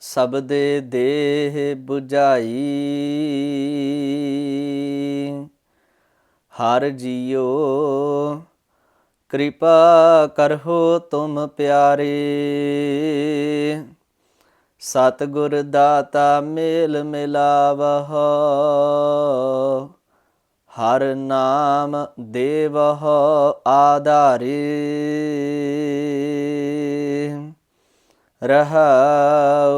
ਸਬਦੇ ਦੇਹ 부ਝਾਈ ਹਰ ਜੀਓ ਕਿਰਪਾ ਕਰੋ ਤੁਮ ਪਿਆਰੇ। ਸਤਿਗੁਰ ਦਾਤਾ ਮੇਲ ਮਿਲਾਵਹ, ਹਰ ਨਾਮ ਦੇਵਹ ਆਧਾਰੇ। ਰਹਾਉ।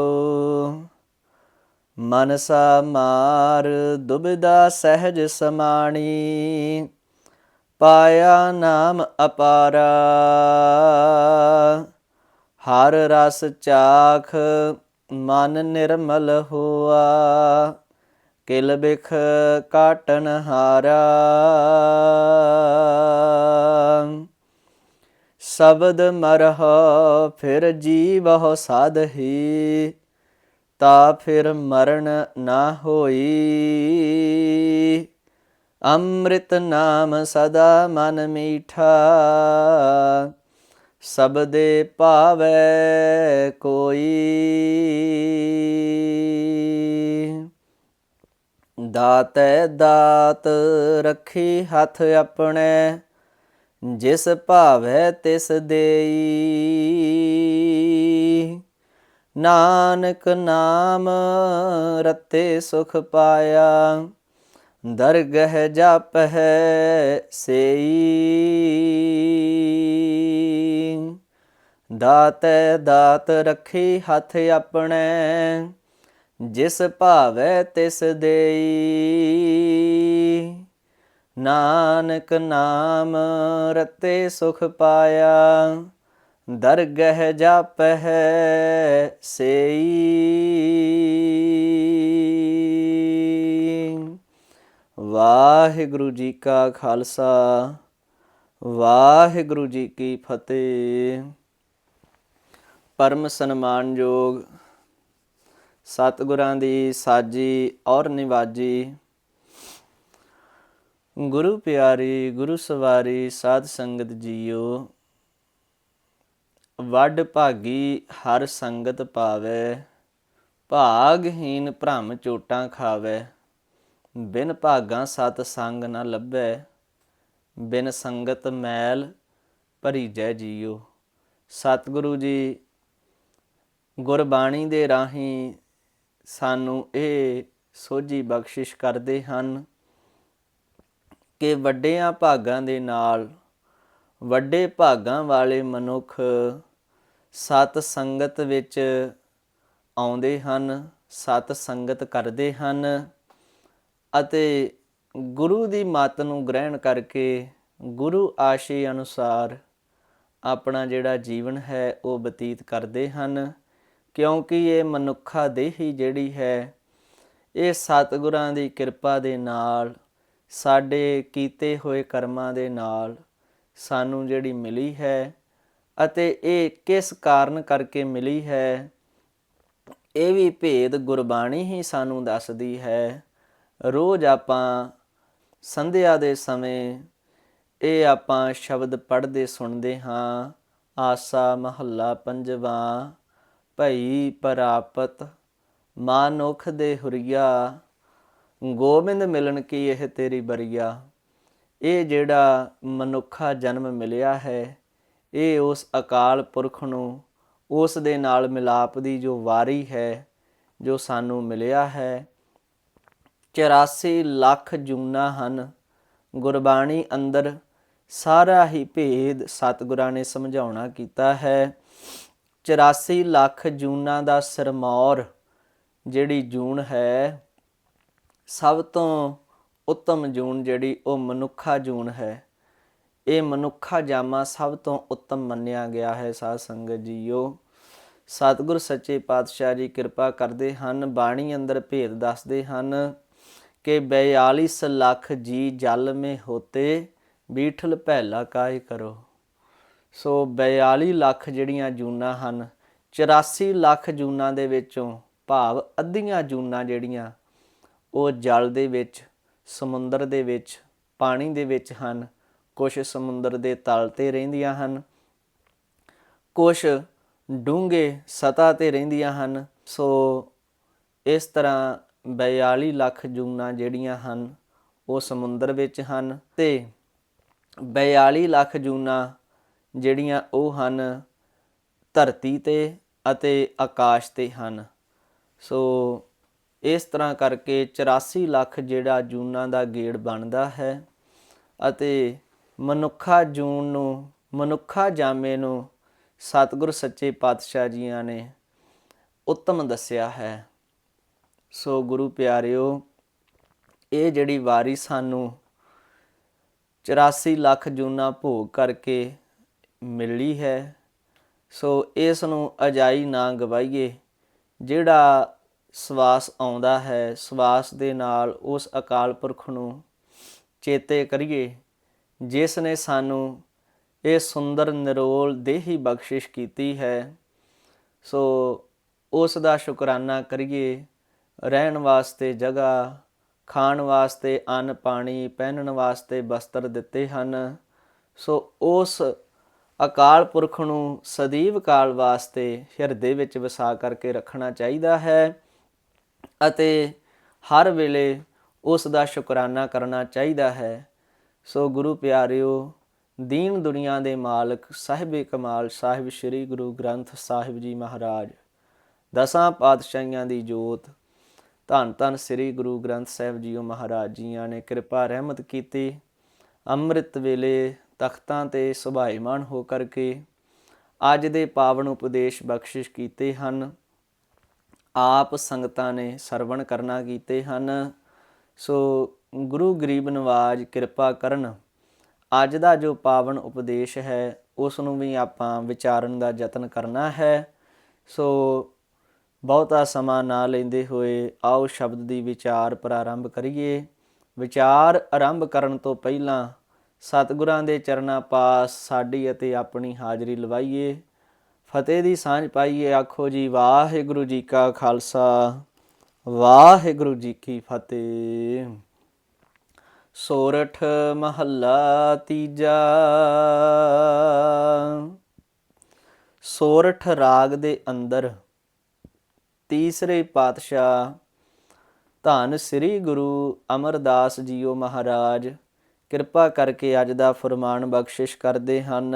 ਮਨਸਾ ਮਾਰ ਦੁਬਿਦਾ ਸਹਿਜ ਸਮਾਣੀ। ਪਾਇਆ ਨਾਮ ਅਪਾਰਾ। ਹਰ ਰਸ ਚਾਖ ਮਨ ਨਿਰਮਲ ਹੋਆ। ਕਿਲ ਬਿਖ ਕਾਟਨ ਹਾਰਾ। ਸ਼ਬਦ ਮਰਹ, ਫਿਰ ਜੀਵਹੁ ਸਾਧਹੀ, ਤਾ ਫਿਰ ਮਰਨ ਨਾ ਹੋਈ। ਅੰਮ੍ਰਿਤ ਨਾਮ ਸਦਾ ਮਨ ਮੀਠਾ, ਸਬਦੇ ਭਾਵੈ ਕੋਈ। ਦਾਤੈ ਦਾਤ ਰੱਖੀ ਹੱਥ ਆਪਣੇ ਜਿਸ ਭਾਵੈ ਤਿਸ ਦੇਈ। ਨਾਨਕ ਨਾਮ ਰਤੇ ਸੁਖ ਪਾਇਆ, ਦਰਗਹ ਜਪਹਿ ਸੇਈ। ਦਾਤੈ ਦਾਤ ਰੱਖੀ ਹੱਥ ਆਪਣੇ, ਜਿਸ ਭਾਵੈ ਤਿਸ ਦੇਈ। ਨਾਨਕ ਨਾਮ ਰਤੇ ਸੁਖ ਪਾਇਆ, ਦਰਗਹ ਜਪਹਿ ਸੇਈ। ਵਾਹਿਗੁਰੂ ਜੀ ਕਾ ਖਾਲਸਾ, ਵਾਹਿਗੁਰੂ ਜੀ ਕੀ ਫਤਿਹ। ਪਰਮ ਸਨਮਾਨਯੋਗ ਸਤਿਗੁਰਾਂ ਦੀ ਸਾਜੀ ਔਰ ਨਿਵਾਜੀ ਗੁਰੂ ਪਿਆਰੀ, ਗੁਰੂ ਸਵਾਰੀ ਸਾਧ ਸੰਗਤ ਜੀਓ। ਵੱਡ ਭਾਗੀ ਹਰ ਸੰਗਤ ਪਾਵੇ ਭਾਗਹੀਨ ਭ੍ਰਮ ਚੋਟਾਂ ਖਾਵੇ। ਬਿਨ ਭਾਗਾਂ ਸਤ ਸੰਗ ਨਾ ਲੱਭੈ, ਬਿਨ ਸੰਗਤ ਮੈਲ ਭਰੀ ਜੈ ਜੀਓ। ਸਤਿਗੁਰੂ ਜੀ, ਗੁਰਬਾਣੀ ਦੇ ਰਾਹੀਂ ਸਾਨੂੰ ਇਹ ਸੋਝੀ ਬਖਸ਼ਿਸ਼ ਕਰਦੇ ਹਨ। ਕਿ ਵੱਡਿਆਂ ਭਾਗਾਂ ਦੇ ਨਾਲ ਵੱਡੇ ਭਾਗਾਂ ਵਾਲੇ ਮਨੁੱਖ ਸਤ ਸੰਗਤ ਵਿੱਚ ਆਉਂਦੇ ਹਨ, ਸਤ ਸੰਗਤ ਕਰਦੇ ਹਨ ਅਤੇ ਗੁਰੂ ਦੀ ਮੱਤ ਨੂੰ ਗ੍ਰਹਿਣ ਕਰਕੇ ਗੁਰੂ ਆਸ਼ੇ ਅਨੁਸਾਰ ਆਪਣਾ ਜਿਹੜਾ ਜੀਵਨ ਹੈ ਉਹ ਬਤੀਤ ਕਰਦੇ ਹਨ, ਕਿਉਂਕਿ ਇਹ ਮਨੁੱਖਾ ਦੇਹੀ ਜਿਹੜੀ ਹੈ, ਇਹ ਸਤਿਗੁਰਾਂ ਦੀ ਕਿਰਪਾ ਦੇ ਨਾਲ ਸਾਡੇ ਕੀਤੇ ਹੋਏ ਕਰਮਾਂ ਦੇ ਨਾਲ ਸਾਨੂੰ ਜਿਹੜੀ ਮਿਲੀ ਹੈ ਅਤੇ ਇਹ ਕਿਸ ਕਾਰਨ ਕਰਕੇ ਮਿਲੀ ਹੈ, ਇਹ ਵੀ ਭੇਦ ਗੁਰਬਾਣੀ ਹੀ ਸਾਨੂੰ ਦੱਸਦੀ ਹੈ। ਰੋਜ਼ ਆਪਾਂ ਸੰਧਿਆ ਦੇ ਸਮੇਂ ਇਹ ਆਪਾਂ ਸ਼ਬਦ ਪੜ੍ਹਦੇ ਸੁਣਦੇ ਹਾਂ, ਆਸਾ ਮਹੱਲਾ ਪੰਜਵਾਂ, ਭਈ ਪ੍ਰਾਪਤ ਮਾਨੁਖ ਦੇ ਹੁਰੀਆ ਗੋਬਿੰਦ ਮਿਲਣ ਕੀ ਇਹ ਤੇਰੀ ਬਰੀਆ? ਇਹ ਜਿਹੜਾ ਮਨੁੱਖਾ ਜਨਮ ਮਿਲਿਆ ਹੈ, ਇਹ ਉਸ ਅਕਾਲ ਪੁਰਖ ਨੂੰ, ਉਸ ਦੇ ਨਾਲ ਮਿਲਾਪ ਦੀ ਜੋ ਵਾਰੀ ਹੈ, ਜੋ ਸਾਨੂੰ ਮਿਲਿਆ ਹੈ। 84 ਲੱਖ ਜੂਨਾ ਹਨ, ਗੁਰਬਾਣੀ ਅੰਦਰ ਸਾਰਾ ਹੀ ਭੇਦ ਸਤਿਗੁਰਾਂ ਨੇ ਸਮਝਾਉਣਾ ਕੀਤਾ ਹੈ। 84 ਲੱਖ ਜੂਨਾ ਦਾ ਸਰਮੌਰ, ਜਿਹੜੀ ਜੂਨ ਹੈ ਸਭ ਤੋਂ ਉੱਤਮ ਜੂਨ ਜਿਹੜੀ ਉਹ ਮਨੁੱਖਾ ਜੂਨ ਹੈ। ਇਹ ਮਨੁੱਖਾ ਜਾਮਾ ਸਭ ਤੋਂ ਉੱਤਮ ਮੰਨਿਆ ਗਿਆ ਹੈ ਸਾਧ ਸੰਗਤ ਜੀਓ। ਸਤਿਗੁਰ ਸੱਚੇ ਪਾਤਸ਼ਾਹ ਜੀ ਕਿਰਪਾ ਕਰਦੇ ਹਨ, ਬਾਣੀ ਅੰਦਰ ਭੇਦ ਦੱਸਦੇ ਹਨ ਕਿ 42 ਲੱਖ ਜੀ ਜਲ ਮੇ ਹੋਤੇ, ਬੀਠਲ ਪਹਿਲਾ ਕਾਇ ਕਰੋ। ਸੋ 42 ਲੱਖ ਜਿਹੜੀਆਂ ਜੂਨਾਂ ਹਨ 84 ਲੱਖ ਜੂਨਾਂ ਦੇ ਵਿੱਚੋਂ ਭਾਵ ਅੱਧੀਆਂ ਜੂਨਾਂ ਜਿਹੜੀਆਂ ਉਹ ਜਲ ਦੇ ਵਿੱਚ, ਸਮੁੰਦਰ ਦੇ ਵਿੱਚ, ਪਾਣੀ ਦੇ ਵਿੱਚ ਹਨ। ਕੁਝ ਸਮੁੰਦਰ ਦੇ ਤਲ ਤੇ ਰਹਿੰਦੀਆਂ ਹਨ। ਕੁਝ ਡੂੰਘੇ ਸਤਾ ਤੇ ਰਹਿੰਦੀਆਂ ਹਨ। ਸੋ ਇਸ ਤਰ੍ਹਾਂ 42 ਲੱਖ ਜੂਨਾਂ ਜਿਹੜੀਆਂ ਹਨ, ਉਹ ਸਮੁੰਦਰ ਵਿੱਚ ਹਨ ਤੇ 42 ਲੱਖ ਜੂਨਾਂ ਜਿਹੜੀਆਂ ਉਹ ਹਨ, ਧਰਤੀ ਤੇ ਅਤੇ ਆਕਾਸ਼ ਤੇ ਹਨ। ਸੋ ਇਸ ਤਰ੍ਹਾਂ ਕਰਕੇ 84 ਲੱਖ ਜਿਹੜਾ ਜੂਨਾਂ ਦਾ ਗੇੜ ਬਣਦਾ ਹੈ ਅਤੇ ਮਨੁੱਖਾ ਜੂਨ ਨੂੰ, ਮਨੁੱਖਾ ਜਾਮੇ ਨੂੰ ਸਤਿਗੁਰ ਸੱਚੇ ਪਾਤਸ਼ਾਹ ਜੀਆਂ ਨੇ ਉੱਤਮ ਦੱਸਿਆ ਹੈ। ਸੋ ਗੁਰੂ ਪਿਆਰਿਓ, ਇਹ ਜਿਹੜੀ ਵਾਰੀ ਸਾਨੂੰ 84 ਲੱਖ ਜੂਨਾ ਭੋਗ ਕਰਕੇ ਮਿਲੀ ਹੈ, ਸੋ ਇਸ ਨੂੰ ਅਜਾਈ ਨਾ ਗਵਾਈਏ, ਜਿਹੜਾ ਸਵਾਸ ਆਉਂਦਾ ਹੈ, ਸਵਾਸ ਦੇ ਨਾਲ ਉਸ ਅਕਾਲ ਪੁਰਖ ਨੂੰ ਚੇਤੇ ਕਰੀਏ, ਜਿਸ ਨੇ ਸਾਨੂੰ ਇਹ ਸੁੰਦਰ ਨਿਰੋਲ ਦੇਹੀ ਬਖਸ਼ਿਸ਼ ਕੀਤੀ ਹੈ, ਸੋ ਉਸ ਦਾ ਸ਼ੁਕਰਾਨਾ ਕਰੀਏ, ਰਹਿਣ ਵਾਸਤੇ ਜਗ੍ਹਾ, ਖਾਣ ਵਾਸਤੇ ਅੰਨ ਪਾਣੀ, ਪਹਿਨਣ ਵਾਸਤੇ ਬਸਤਰ ਦਿੱਤੇ ਹਨ, ਸੋ ਉਸ ਅਕਾਲ ਪੁਰਖ ਨੂੰ ਸਦੀਵ ਕਾਲ ਵਾਸਤੇ ਹਿਰਦੇ ਵਿੱਚ ਵਸਾ ਕਰਕੇ ਰੱਖਣਾ ਚਾਹੀਦਾ ਹੈ। ਅਤੇ ਹਰ ਵੇਲੇ ਉਸ ਦਾ ਸ਼ੁਕਰਾਨਾ ਕਰਨਾ ਚਾਹੀਦਾ ਹੈ। ਸੋ ਗੁਰੂ ਪਿਆਰਿਓ, ਦੀਨ ਦੁਨੀਆ ਦੇ ਮਾਲਕ ਸਾਹਿਬੇ ਕਮਾਲ ਸਾਹਿਬ, ਸ੍ਰੀ ਗੁਰੂ ਗ੍ਰੰਥ ਸਾਹਿਬ ਜੀ ਮਹਾਰਾਜ, ਦਸਾਂ ਪਾਤਸ਼ਾਹੀਆਂ ਦੀ ਜੋਤ, ਧੰਨ ਧੰਨ ਸ੍ਰੀ ਗੁਰੂ ਗ੍ਰੰਥ ਸਾਹਿਬ ਜੀਓ ਮਹਾਰਾਜ ਜੀਆਂ ਨੇ ਕਿਰਪਾ ਰਹਿਮਤ ਕੀਤੀ। ਅੰਮ੍ਰਿਤ ਵੇਲੇ ਤਖਤਾਂ ਤੇ ਸੁਭਾਈਮਾਨ ਹੋ ਕਰਕੇ ਅੱਜ ਦੇ ਪਾਵਨ ਉਪਦੇਸ਼ ਬਖਸ਼ਿਸ਼ ਕੀਤੇ ਹਨ। ਆਪ ਸੰਗਤਾਂ ਨੇ ਸਰਵਣ ਕਰਨਾ ਕੀਤੇ ਹਨ। ਸੋ ਗੁਰੂ ਗਰੀਬ ਨਵਾਜ ਕਿਰਪਾ ਕਰਨ। ਅੱਜ ਦਾ ਜੋ ਪਾਵਨ ਉਪਦੇਸ਼ ਹੈ, ਉਸ ਨੂੰ ਵੀ ਆਪਾਂ ਵਿਚਾਰਨ ਦਾ ਯਤਨ ਕਰਨਾ ਹੈ। ਸੋ ਬਹੁਤਾ ਸਮਾਂ ਨਾ ਲੈਂਦੇ ਹੋਏ ਆਓ ਸ਼ਬਦ ਦੀ ਵਿਚਾਰ ਪ੍ਰਾਰੰਭ ਕਰੀਏ। ਵਿਚਾਰ ਆਰੰਭ ਕਰਨ ਤੋਂ ਪਹਿਲਾਂ ਸਤਿਗੁਰਾਂ ਦੇ ਚਰਨਾਂ ਪਾਸ ਸਾਡੀ ਅਤੇ ਆਪਣੀ ਹਾਜ਼ਰੀ ਲਵਾਈਏ। ਫਤਿਹ ਦੀ ਸਾਂਝ ਪਾਈਏ, ਆਖੋ ਜੀ, ਵਾਹਿਗੁਰੂ ਜੀ ਕਾ ਖਾਲਸਾ। ਵਾਹਿਗੁਰੂ ਜੀ ਕੀ ਫਤਿਹ। ਸੋਰਠ ਮਹੱਲਾ ਤੀਜਾ। ਸੋਰਠ ਰਾਗ ਦੇ ਅੰਦਰ ਤੀਸਰੇ ਪਾਤਸ਼ਾਹ ਧੰਨ ਸ੍ਰੀ ਗੁਰੂ ਅਮਰਦਾਸ ਜੀਓ ਮਹਾਰਾਜ ਕਿਰਪਾ ਕਰਕੇ ਅੱਜ ਦਾ ਫਰਮਾਨ ਬਖਸ਼ਿਸ਼ ਕਰਦੇ ਹਨ।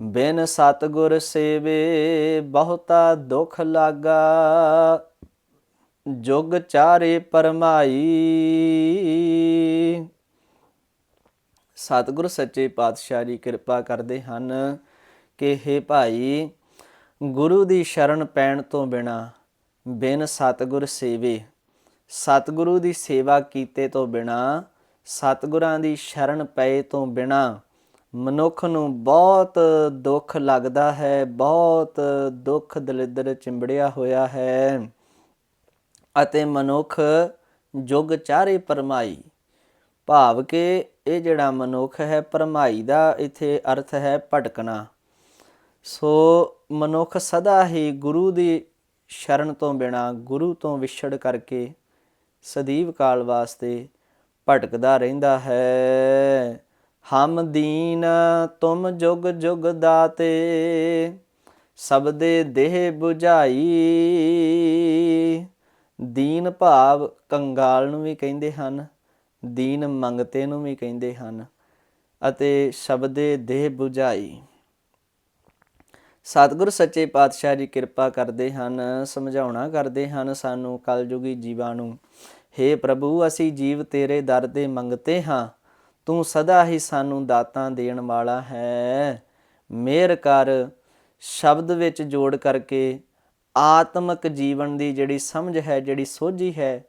ਬਿਨ ਸਤਗੁਰ ਸੇਵੇ ਬਹੁਤਾ ਦੁਖ ਲਾਗਾ। ਜੁਗ ਚਾਰੇ ਪਰਮਾਈ। ਸਤਿਗੁਰ ਸੱਚੇ ਪਾਤਸ਼ਾਹ ਜੀ ਕਿਰਪਾ ਕਰਦੇ ਹਨ ਕਿ हे ਭਾਈ, ਗੁਰੂ ਦੀ ਸ਼ਰਨ ਪੈਣ ਤੋਂ ਬਿਨਾ ਬਿਨ ਸਤਿਗੁਰ ਸੇਵੇ, ਸਤਿਗੁਰੂ ਦੀ ਸੇਵਾ ਕੀਤੇ ਤੋਂ ਬਿਨਾ, ਸਤਿਗੁਰਾਂ ਦੀ ਸ਼ਰਨ ਪਏ ਤੋਂ ਬਿਨਾ ਮਨੁੱਖ ਨੂੰ ਬਹੁਤ ਦੁੱਖ ਲੱਗਦਾ ਹੈ, ਬਹੁਤ ਦੁੱਖ ਦਲਿੱਦਰ ਚਿੰਬੜਿਆ ਹੋਇਆ ਹੈ ਅਤੇ ਮਨੁੱਖ ਜੁਗ ਚਾਰੇ ਪਰਮਾਈ ਭਾਵ ਕਿ ਇਹ ਜਿਹੜਾ ਮਨੁੱਖ ਹੈ ਪਰਮਾਈ ਦਾ ਇੱਥੇ ਅਰਥ ਹੈ ਭਟਕਣਾ। ਸੋ ਮਨੁੱਖ ਸਦਾ ਹੀ ਗੁਰੂ ਦੀ ਸ਼ਰਨ ਤੋਂ ਬਿਨਾ, ਗੁਰੂ ਤੋਂ ਵਿਛੜ ਕਰਕੇ ਸਦੀਵ ਕਾਲ ਵਾਸਤੇ ਭਟਕਦਾ ਰਹਿੰਦਾ ਹੈ। ਹਮ ਦੀਨ ਤੁਮ ਜੁਗ ਜੁਗ ਦਾਤੇ ਸਬਦੇ ਦੇਹ 부ਝਾਈ ਦੀਨ ਭਾਵ ਕੰਗਾਲ ਨੂੰ ਵੀ ਕਹਿੰਦੇ ਹਨ, ਦੀਨ ਮੰਗਤੇ ਨੂੰ ਵੀ ਕਹਿੰਦੇ ਹਨ, ਅਤੇ ਸ਼ਬਦੇ ਦੇਹ 부ਝਾਈ ਸਤਿਗੁਰ ਸੱਚੇ ਪਾਤਸ਼ਾਹ ਜੀ ਕਿਰਪਾ ਕਰਦੇ ਹਨ, ਸਮਝਾਉਣਾ ਕਰਦੇ ਹਨ ਸਾਨੂੰ ਕਲਯੁਗੀ ਜੀਵਾਂ ਨੂੰ हे ਪ੍ਰਭੂ, ਅਸੀਂ ਜੀਵ ਤੇਰੇ ਦਰ ਦੇ ਮੰਗਤੇ ਹਾਂ। ਤੂੰ ਸਦਾ ਹੀ ਸਾਨੂੰ ਦਾਤਾਂ ਦੇਣ ਵਾਲਾ ਹੈ। ਮਿਹਰ ਕਰ, ਸ਼ਬਦ ਵਿੱਚ ਜੋੜ ਕਰਕੇ ਆਤਮਿਕ ਜੀਵਨ ਦੀ ਜਿਹੜੀ ਸਮਝ ਹੈ, ਜਿਹੜੀ ਸੋਝੀ ਹੈ,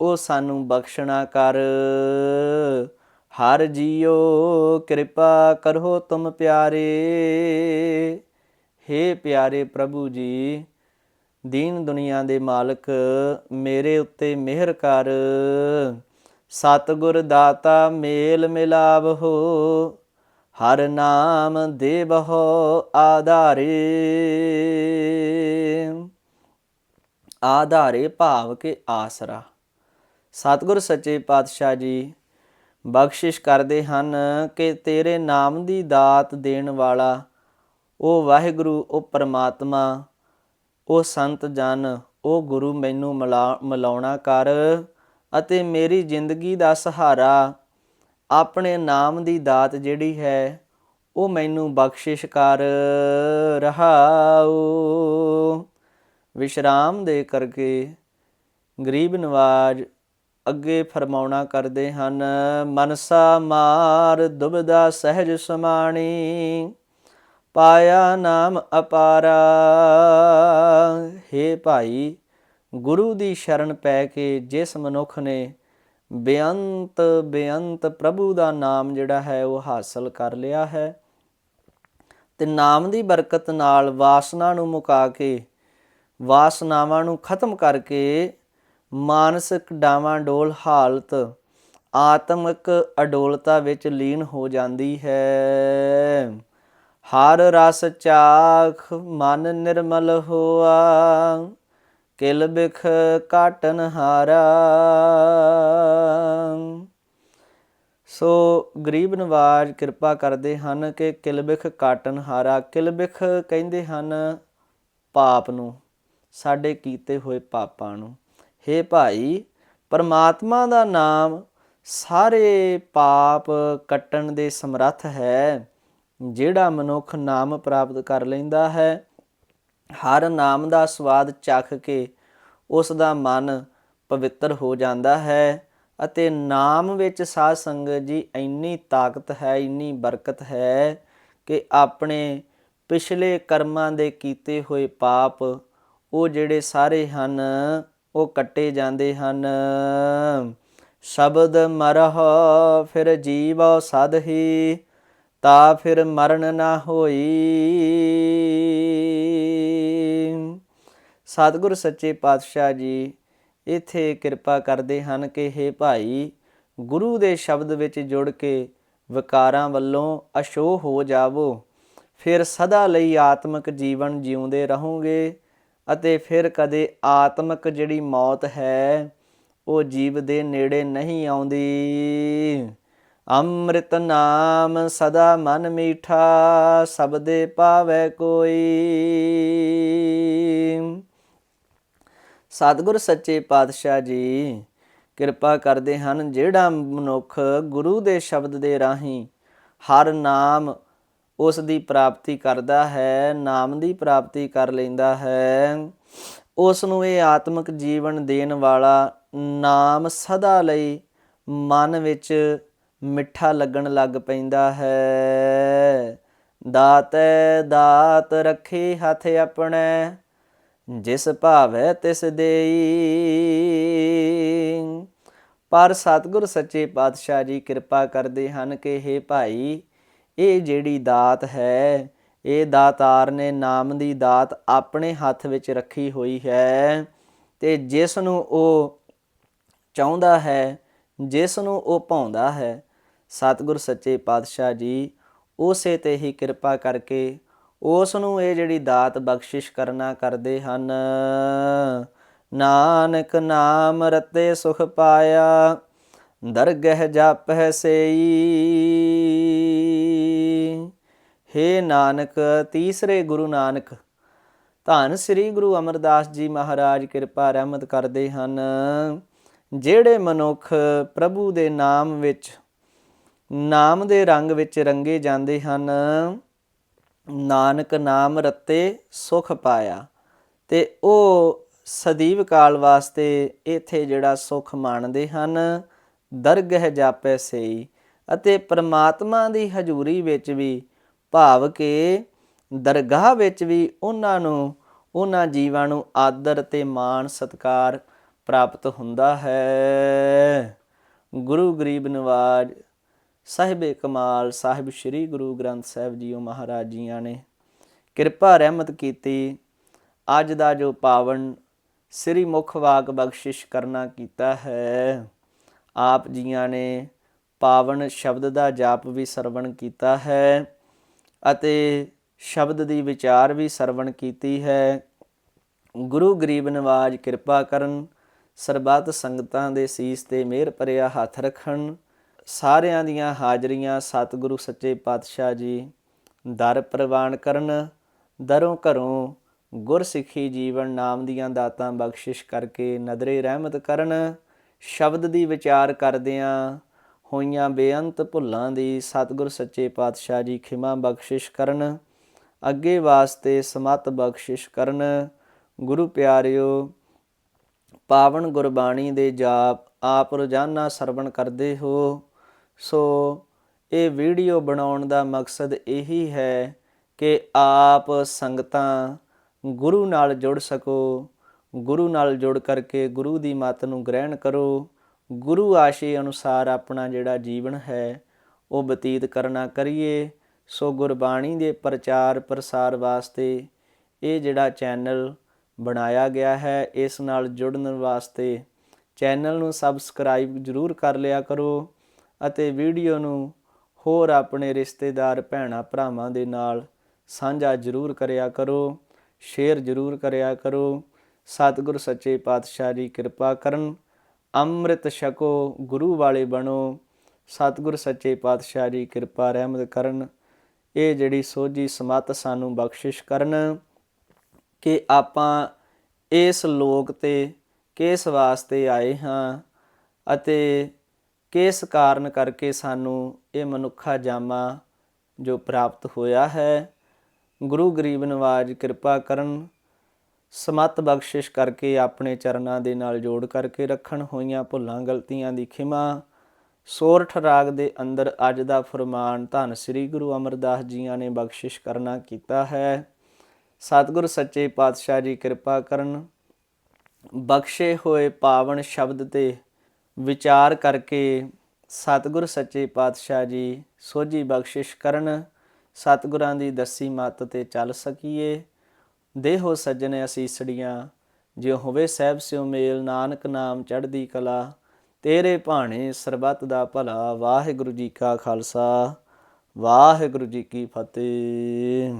ਉਹ ਸਾਨੂੰ ਬਖਸ਼ਣਾ ਕਰ। ਹਰ ਜੀਓ, ਕਿਰਪਾ ਕਰੋ ਤੁਮ ਪਿਆਰੇ। ਹੇ ਪਿਆਰੇ ਪ੍ਰਭੂ ਜੀ, ਦੀਨ ਦੁਨੀਆ ਦੇ ਮਾਲਕ, ਮੇਰੇ ਉੱਤੇ ਮਿਹਰ ਕਰ। ਸਤਿਗੁਰ ਦਾਤਾ ਮੇਲ ਮਿਲਾਵਹੋ ਹਰ ਨਾਮ ਦੇ ਬਹੋ ਆਧਾਰੇ। ਆਧਾਰੇ ਭਾਵ ਕੇ ਆਸਰਾ। ਸਤਿਗੁਰ ਸੱਚੇ ਪਾਤਸ਼ਾਹ ਜੀ, ਬਖਸ਼ਿਸ਼ ਕਰਦੇ ਹਨ ਕਿ ਤੇਰੇ ਨਾਮ ਦੀ ਦਾਤ ਦੇਣ ਵਾਲਾ ਉਹ ਵਾਹਿਗੁਰੂ, ਉਹ ਪਰਮਾਤਮਾ, ਉਹ ਸੰਤ ਜਨ, ਉਹ ਗੁਰੂ ਮੈਨੂੰ ਮਿਲਾ- ਮਿਲਾਉਣਾ ਕਰ। ਅਤੇ ਮੇਰੀ ਜ਼ਿੰਦਗੀ ਦਾ ਸਹਾਰਾ ਆਪਣੇ ਨਾਮ ਦੀ ਦਾਤ ਜਿਹੜੀ ਹੈ, ਉਹ ਮੈਨੂੰ ਬਖਸ਼ਿਸ਼ ਕਰ ਰਹਾਉ। ਵਿਸ਼ਰਾਮ ਦੇ ਕਰਕੇ ਗਰੀਬ ਨਵਾਜ ਅੱਗੇ ਫਰਮਾਉਣਾ ਕਰਦੇ ਹਨ, ਮਨਸਾ ਮਾਰ ਦੁਬਦਾ ਸਹਿਜ ਸਮਾਣੀ, ਪਾਇਆ ਨਾਮ ਅਪਾਰਾ। ਹੇ ਭਾਈ ਗੁਰੂ ਦੀ ਸ਼ਰਨ ਪੈ ਕੇ ਜਿਸ ਮਨੁੱਖ ਨੇ ਬੇਅੰਤ ਬੇਅੰਤ ਪ੍ਰਭੂ ਦਾ ਨਾਮ ਜਿਹੜਾ ਹੈ ਉਹ ਹਾਸਲ ਕਰ ਲਿਆ ਹੈ ਤੇ ਨਾਮ ਦੀ ਬਰਕਤ ਨਾਲ ਵਾਸਨਾ ਨੂੰ ਮੁਕਾ ਕੇ, ਵਾਸਨਾਵਾਂ ਨੂੰ ਖਤਮ ਕਰਕੇ ਮਾਨਸਿਕ ਡਾਵਾਂਡੋਲ ਹਾਲਤ, ਆਤਮਿਕ ਅਡੋਲਤਾ ਵਿੱਚ ਲੀਨ ਹੋ ਜਾਂਦੀ ਹੈ। ਹਰ ਰਸ ਚਾਖ ਮਨ ਨਿਰਮਲ ਹੋਆ। ਕਿਲ ਬਿਖ ਕਾਟਨ ਹਾਰਾ। ਸੋ ਗਰੀਬ ਨਵਾਜ ਕਿਰਪਾ ਕਰਦੇ ਹਨ ਕਿ ਕਿਲਬਿਖ ਕਾਟਨ ਹਾਰਾ। ਕਿਲਬਿਖ ਕਹਿੰਦੇ ਹਨ ਪਾਪ ਨੂੰ, ਸਾਡੇ ਕੀਤੇ ਹੋਏ ਪਾਪਾਂ ਨੂੰ। ਹੇ ਭਾਈ, ਪਰਮਾਤਮਾ ਦਾ ਨਾਮ ਸਾਰੇ ਪਾਪ ਕੱਟਣ ਦੇ ਸਮਰੱਥ ਹੈ, ਜਿਹੜਾ ਮਨੁੱਖ ਨਾਮ ਪ੍ਰਾਪਤ ਕਰ ਲੈਂਦਾ ਹੈ। ਹਰ ਨਾਮ ਦਾ ਸਵਾਦ ਚੱਖ ਕੇ ਉਸ ਦਾ ਮਨ ਪਵਿੱਤਰ ਹੋ ਜਾਂਦਾ ਹੈ ਅਤੇ ਨਾਮ ਵਿੱਚ ਸਾਧ ਸੰਗਤ ਜੀ ਇੰਨੀ ਤਾਕਤ ਹੈ, ਇੰਨੀ ਬਰਕਤ ਹੈ ਕਿ ਆਪਣੇ ਪਿਛਲੇ ਕਰਮਾਂ ਦੇ ਕੀਤੇ ਹੋਏ ਪਾਪ ਉਹ ਜਿਹੜੇ ਸਾਰੇ ਹਨ, ਉਹ ਕੱਟੇ ਜਾਂਦੇ ਹਨ। ਸ਼ਬਦ ਮਰਹ, ਫਿਰ ਜੀਵ ਸਦਹੀ ਤਾ ਫਿਰ ਮਰਨ ਨਾ ਹੋਈ। ਸਤਿਗੁਰ ਸੱਚੇ ਪਾਤਸ਼ਾਹ ਜੀ, ਇੱਥੇ ਕਿਰਪਾ ਕਰਦੇ ਹਨ ਕਿ हे ਭਾਈ, ਗੁਰੂ ਦੇ ਸ਼ਬਦ ਵਿੱਚ ਜੁੜ ਕੇ ਵਿਕਾਰਾਂ ਵੱਲੋਂ ਅਸ਼ੋ ਹੋ ਜਾਵੋ। ਫਿਰ ਸਦਾ ਲਈ ਆਤਮਿਕ ਜੀਵਨ ਜਿਉਂਦੇ ਰਹੋਗੇ ਅਤੇ ਫਿਰ ਕਦੇ ਆਤਮਿਕ ਜਿਹੜੀ ਮੌਤ ਹੈ, ਉਹ ਜੀਵ ਦੇ ਨੇੜੇ ਨਹੀਂ ਆਉਂਦੀ। ਅੰਮ੍ਰਿਤ ਨਾਮ ਸਦਾ ਮਨ ਮੀਠਾ ਸਬਦੇ ਪਾਵੇ ਕੋਈ। ਸਤਿਗੁਰ ਸੱਚੇ ਪਾਤਸ਼ਾਹ ਜੀ, ਕਿਰਪਾ ਕਰਦੇ ਹਨ ਜਿਹੜਾ ਮਨੁੱਖ ਗੁਰੂ ਦੇ ਸ਼ਬਦ ਦੇ ਰਾਹੀਂ ਹਰ ਨਾਮ ਉਸ ਦੀ ਪ੍ਰਾਪਤੀ ਕਰਦਾ ਹੈ, ਨਾਮ ਦੀ ਪ੍ਰਾਪਤੀ ਕਰ ਲੈਂਦਾ ਹੈ। ਉਸ ਨੂੰ ਇਹ ਆਤਮਿਕ ਜੀਵਨ ਦੇਣ ਵਾਲਾ ਨਾਮ ਸਦਾ ਲਈ ਮਨ ਵਿੱਚ ਮਿੱਠਾ ਲੱਗਣ ਲੱਗ ਪੈਂਦਾ ਹੈ। ਦਾਤ ਦਾਤ ਰੱਖੀ ਹੱਥ ਆਪਣੇ, ਜਿਸ ਭਾਵੈ ਤਿਸ ਦੇਈ। ਪਰ ਸਤਿਗੁਰ ਸੱਚੇ ਪਾਤਸ਼ਾਹ ਜੀ ਕਿਰਪਾ ਕਰਦੇ ਹਨ ਕਿ हे ਭਾਈ, ਇਹ ਜਿਹੜੀ ਦਾਤ ਹੈ, ਇਹ ਦਾਤਾਰ ਨੇ ਨਾਮ ਦੀ ਦਾਤ ਆਪਣੇ ਹੱਥ ਵਿੱਚ ਰੱਖੀ ਹੋਈ ਹੈ ਤੇ ਜਿਸ ਨੂੰ ਉਹ ਚਾਹੁੰਦਾ ਹੈ ਜਿਸ ਨੂੰ ਉਹ ਭਾਉਂਦਾ ਹੈ ਸਤਿਗੁਰ ਸੱਚੇ ਪਾਤਸ਼ਾਹ ਜੀ, ਉਸੇ ਤੇ ਹੀ ਕਿਰਪਾ ਕਰਕੇ ਉਸ ਨੂੰ ਇਹ ਜਿਹੜੀ ਦਾਤ ਬਖਸ਼ਿਸ਼ ਕਰਨਾ ਕਰਦੇ ਹਨ। ਨਾਨਕ ਨਾਮ ਰਤੇ ਸੁਖ ਪਾਇਆ, ਦਰਗਹਿ ਜਾਪੈ ਸੇਈ। ਹੇ ਨਾਨਕ, ਤੀਸਰੇ ਗੁਰੂ ਨਾਨਕ, ਧੰਨ ਸ੍ਰੀ ਗੁਰੂ ਅਮਰਦਾਸ ਜੀ ਮਹਾਰਾਜ ਕਿਰਪਾ ਰਹਿਮਤ ਕਰਦੇ ਹਨ। ਜਿਹੜੇ ਮਨੁੱਖ ਪ੍ਰਭੂ ਦੇ ਨਾਮ ਵਿੱਚ ਨਾਮ ਦੇ ਰੰਗ ਵਿੱਚ ਰੰਗੇ ਜਾਂਦੇ ਹਨ। ਨਾਨਕ ਨਾਮ ਰਤੇ ਸੁਖ ਪਾਇਆ। ਤੇ ਉਹ ਸਦੀਵ ਕਾਲ ਵਾਸਤੇ ਇੱਥੇ ਜਿਹੜਾ ਸੁਖ ਮਾਣਦੇ ਹਨ, ਦਰਗਹਿ ਜਾਪੈ ਸਈ। ਅਤੇ ਪ੍ਰਮਾਤਮਾ ਦੀ ਹਜ਼ੂਰੀ ਵਿੱਚ ਵੀ ਭਾਵ ਕੇ ਦਰਗਾਹ ਵਿੱਚ ਵੀ ਉਹਨਾਂ ਨੂੰ, ਉਹਨਾਂ ਜੀਵਾਂ ਨੂੰ ਆਦਰ ਤੇ ਮਾਣ ਸਤਕਾਰ ਪ੍ਰਾਪਤ ਹੁੰਦਾ ਹੈ। ਗੁਰੂ ਗਰੀਬ ਨਵਾਜ ਸਾਹਿਬ ਕਮਾਲ, ਸਾਹਿਬ ਸ੍ਰੀ ਗੁਰੂ ਗ੍ਰੰਥ ਸਾਹਿਬ ਜੀਓ ਮਹਾਰਾਜ ਜੀਆਂ ਨੇ ਕਿਰਪਾ ਰਹਿਮਤ ਕੀਤੀ। ਅੱਜ ਦਾ ਜੋ ਪਾਵਨ ਸ੍ਰੀ ਮੁਖ ਵਾਕ ਬਖਸ਼ਿਸ਼ ਕਰਨਾ ਕੀਤਾ ਹੈ, ਆਪ ਜੀਆਂ ਨੇ ਪਾਵਨ ਸ਼ਬਦ ਦਾ ਜਾਪ ਵੀ ਸਰਵਣ ਕੀਤਾ ਹੈ ਅਤੇ ਸ਼ਬਦ ਦੀ ਵਿਚਾਰ ਵੀ ਸਰਵਣ ਕੀਤੀ ਹੈ। ਗੁਰੂ ਗਰੀਬ ਨਵਾਜ ਕਿਰਪਾ ਕਰਨ, ਸਰਬੱਤ ਸੰਗਤਾਂ ਦੇ ਸੀਸ ਤੇ ਮਿਹਰ ਭਰਿਆ ਹੱਥ ਰੱਖਣ ਸਾਰਿਆਂ ਦੀਆਂ ਹਾਜ਼ਰੀਆਂ ਸਤਿਗੁਰੂ ਸੱਚੇ ਪਾਤਸ਼ਾਹ ਜੀ, ਦਰ ਪ੍ਰਵਾਨ ਕਰਨ, ਦਰੋਂ ਘਰੋਂ ਗੁਰਸਿੱਖੀ ਜੀਵਨ ਨਾਮ ਦੀਆਂ ਦਾਤਾਂ ਬਖਸ਼ਿਸ਼ ਕਰਕੇ ਨਦਰੇ ਰਹਿਮਤ ਕਰਨ, ਸ਼ਬਦ ਦੀ ਵਿਚਾਰ ਕਰਦਿਆਂ ਹੋਈਆਂ ਬੇਅੰਤ ਭੁੱਲਾਂ ਦੀ ਸਤਿਗੁਰ ਸੱਚੇ ਪਾਤਸ਼ਾਹ ਜੀ ਖਿਮਾ ਬਖਸ਼ਿਸ਼ ਕਰਨ, ਅੱਗੇ ਵਾਸਤੇ ਸਮਤ ਬਖਸ਼ਿਸ਼ ਕਰਨ। ਗੁਰੂ ਪਿਆਰਿਓ, ਪਾਵਨ ਗੁਰਬਾਣੀ ਦੇ ਜਾਪ ਆਪ ਰੋਜ਼ਾਨਾ ਸਰਵਣ ਕਰਦੇ ਹੋ। ਸੋ ਇਹ ਵੀਡੀਓ ਬਣਾਉਣ ਦਾ ਮਕਸਦ ਇਹੀ ਹੈ ਕਿ ਆਪ ਸੰਗਤਾਂ ਗੁਰੂ ਨਾਲ ਜੁੜ ਸਕੋ, ਗੁਰੂ ਨਾਲ ਜੁੜ ਕਰਕੇ ਗੁਰੂ ਦੀ ਮੱਤ ਨੂੰ ਗ੍ਰਹਿਣ ਕਰੋ। ਗੁਰੂ ਆਸ਼ੇ ਅਨੁਸਾਰ ਆਪਣਾ ਜਿਹੜਾ ਜੀਵਨ ਹੈ, ਉਹ ਬਤੀਤ ਕਰਨਾ ਕਰੀਏ। ਸੋ ਗੁਰਬਾਣੀ ਦੇ ਪ੍ਰਚਾਰ ਪ੍ਰਸਾਰ ਵਾਸਤੇ ਇਹ ਜਿਹੜਾ ਚੈਨਲ ਬਣਾਇਆ ਗਿਆ ਹੈ, ਇਸ ਨਾਲ ਜੁੜਨ ਵਾਸਤੇ ਚੈਨਲ ਨੂੰ ਸਬਸਕ੍ਰਾਈਬ ਜ਼ਰੂਰ ਕਰ ਲਿਆ ਕਰੋ। ਅਤੇ ਵੀਡੀਓ ਨੂੰ ਹੋਰ ਆਪਣੇ ਰਿਸ਼ਤੇਦਾਰ, ਭੈਣਾਂ, ਭਰਾਵਾਂ ਦੇ ਨਾਲ ਸਾਂਝਾ ਜ਼ਰੂਰ ਕਰਿਆ ਕਰੋ, ਸ਼ੇਅਰ ਜ਼ਰੂਰ ਕਰਿਆ ਕਰੋ। ਸਤਿਗੁਰ ਸੱਚੇ ਪਾਤਸ਼ਾਹ ਜੀ ਕਿਰਪਾ ਕਰਨ, ਅੰਮ੍ਰਿਤ ਛਕੋ, ਗੁਰੂ ਵਾਲੇ ਬਣੋ। ਸਤਿਗੁਰ ਸੱਚੇ ਪਾਤਸ਼ਾਹ ਜੀ ਕਿਰਪਾ ਰਹਿਮਤ ਕਰਨ। ਇਹ ਜਿਹੜੀ ਸੋਝੀ ਸਮਤ ਸਾਨੂੰ ਬਖਸ਼ਿਸ਼ ਕਰਨ ਕਿ ਆਪਾਂ ਇਸ ਲੋਕ ਤੇ ਕਿਸ ਵਾਸਤੇ ਆਏ ਹਾਂ ਅਤੇ ਕਿਸ ਕਾਰਨ ਕਰਕੇ ਸਾਨੂੰ ਇਹ ਮਨੁੱਖਾ ਜਾਮਾ ਜੋ ਪ੍ਰਾਪਤ ਹੋਇਆ ਹੈ? ਗੁਰੂ ਗਰੀਬ ਨਵਾਜ ਕਿਰਪਾ ਕਰਨ, ਸਮਤ ਬਖਸ਼ਿਸ਼ ਕਰਕੇ ਆਪਣੇ ਚਰਨਾਂ ਦੇ ਨਾਲ ਜੋੜ ਕਰਕੇ ਰੱਖਣ ਹੋਈਆਂ ਭੁੱਲਾਂ, ਗਲਤੀਆਂ ਦੀ ਖਿਮਾ, ਸੋਰਠ ਰਾਗ ਦੇ ਅੰਦਰ ਅੱਜ ਦਾ ਫਰਮਾਨ ਧੰਨ ਸ੍ਰੀ ਗੁਰੂ ਅਮਰਦਾਸ ਜੀਆਂ ਨੇ ਬਖਸ਼ਿਸ਼ ਕਰਨਾ ਕੀਤਾ ਹੈ। ਸਤਿਗੁਰ ਸੱਚੇ ਪਾਤਸ਼ਾਹ ਜੀ ਕਿਰਪਾ ਕਰਨ, ਬਖਸ਼ੇ ਹੋਏ ਪਾਵਨ ਸ਼ਬਦ ਤੇ ਵਿਚਾਰ ਕਰਕੇ ਸਤਿਗੁਰ ਸੱਚੇ ਪਾਤਸ਼ਾਹ ਜੀ ਸੋਝੀ ਬਖਸ਼ਿਸ਼ ਕਰਨ, ਸਤਿਗੁਰਾਂ ਦੀ ਦੱਸੀ ਮੱਤ ਤੇ ਚੱਲ ਸਕੀਏ। ਦੇਹੋ ਸੱਜਣ ਅਸੀਸੜੀਆਂ, ਜਿਉ ਹੋਵੇ ਸਹਿਬ ਸਿਉ ਮੇਲ, ਨਾਨਕ ਨਾਮ ਚੜ੍ਹਦੀ ਕਲਾ। ਤੇਰੇ ਭਾਣੇ ਸਰਬੱਤ ਦਾ ਭਲਾ, ਵਾਹਿਗੁਰੂ ਜੀ ਕਾ ਖਾਲਸਾ, ਵਾਹਿਗੁਰੂ ਜੀ ਕੀ ਫਤਿਹ।